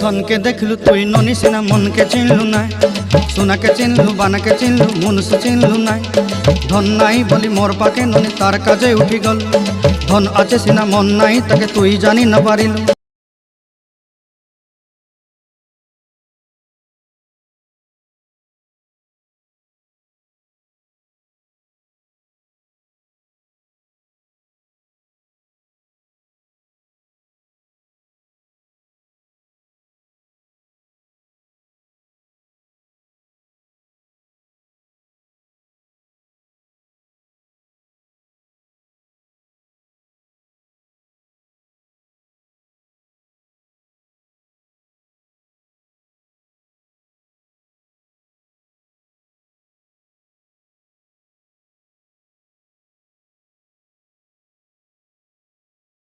ধনকে দেখলু তুই, ননি সিনা মনকে চিনলু নাই। সোনাকে চিনলু, বানাকে চিনলু মনুষ চিনলু নাই। ধন নাই বলি মোর পাকে, ননি তার কাজে উঠি গল। ধন আছে সিনা, মন নাই তাকে তুই জানি না পারিলু।